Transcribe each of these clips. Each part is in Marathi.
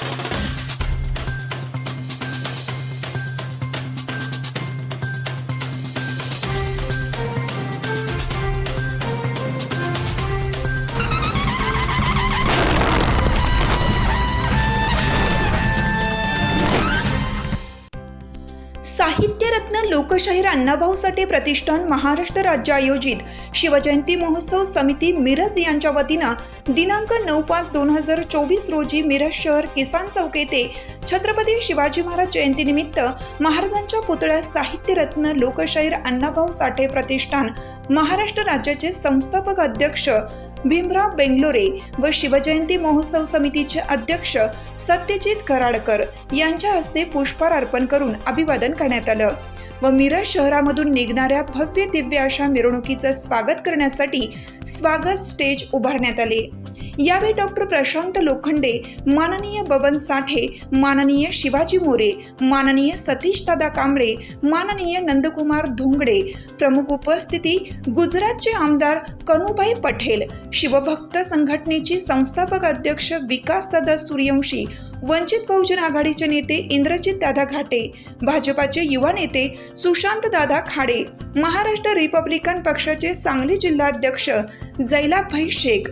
Thank you. साहित्यरत्न लोकशाहीर अण्णाभाऊ साठे प्रतिष्ठान महाराष्ट्र राज्य आयोजित शिवजयंती महोत्सव समिती मिरज यांच्या वतीनं दिनांक नऊ पाच दोन हजार चोवीस रोजी मिरज शहर किसान चौक येथे छत्रपती शिवाजी महाराज जयंतीनिमित्त महाराजांच्या पुतळ्यास साहित्यरत्न लोकशाहीर अण्णाभाऊ साठे प्रतिष्ठान महाराष्ट्र राज्याचे संस्थापक अध्यक्ष भीमराव बेंगलोरे व शिवजयंती महोत्सव समितीचे अध्यक्ष सत्यजित कराडकर यांच्या हस्ते पुष्पहार अर्पण करून अभिवादन करण्यात आलं. व मिरज शहरामधून निघणाऱ्या भव्य दिव्य अशा मिरवणुकीचं स्वागत करण्यासाठी स्वागत स्टेज उभारण्यात आले. यावेळी डॉक्टर प्रशांत लोखंडे माननीय बबन साठे माननीय शिवाजी मोरे माननीय सतीश दादा कांबळे माननीय नंदकुमार धोंगडे प्रमुख उपस्थिती गुजरातचे आमदार कनुभाई पटेल शिवभक्त संघटनेची संस्थापक अध्यक्ष विकासदादा सूर्यवंशी वंचित बहुजन आघाडीचे नेते इंद्रजित दादा घाटे भाजपाचे युवा नेते सुशांत दादा खाडे महाराष्ट्र रिपब्लिकन पक्षाचे सांगली जिल्हाध्यक्ष जैलाभाई शेख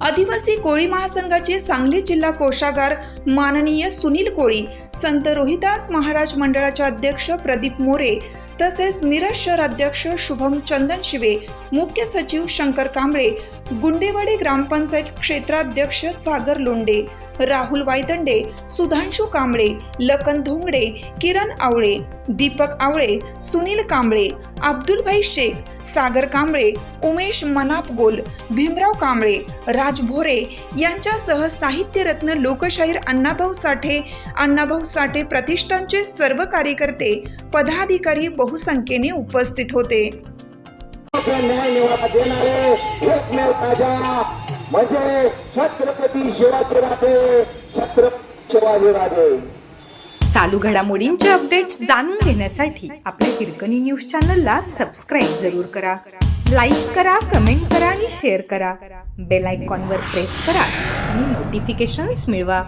आदिवासी कोळी महासंघाचे सांगली जिल्हा कोषागार माननीय सुनील कोळी संत रोहिदास महाराज मंडळाचे अध्यक्ष प्रदीप मोरे तसेच मिरज शहर अध्यक्ष शुभम चंदन शिवे मुख्य सचिव शंकर कांबळे गुंडेवाडी ग्रामपंचायत क्षेत्राध्यक्ष सागर लोंडे राहुल वायदंडे सुधांशू कांबळे लकन धोंगडे किरण आवळे दीपक आवळे सुनील कांबळे अब्दुलभाई शेख सागर कांबळे उमेश मनाप गोल भीमराव कांबळे राज भोरे यांच्यासह साहित्यरत्न लोकशाहीर अण्णाभाऊ साठे अण्णाभाऊ साठे प्रतिष्ठानचे सर्व कार्यकर्ते पदाधिकारी बहुसंख्येने उपस्थित होते. आपला न्याय निवाडा देणारे एकमेव ताजा म्हणजे छत्रपती शिवाजी राजे छत्रपती शिवाजी राजे. चालू घडामोडींचे अपडेट्स जाणून घेण्यासाठी आपल्या हिरकणी न्यूज चॅनलला सबस्क्राईब जरूर करा. लाईक करा कमेंट करा आणि शेअर करा. बेल आयकॉनवर प्रेस करा आणि नोटिफिकेशन्स मिळवा.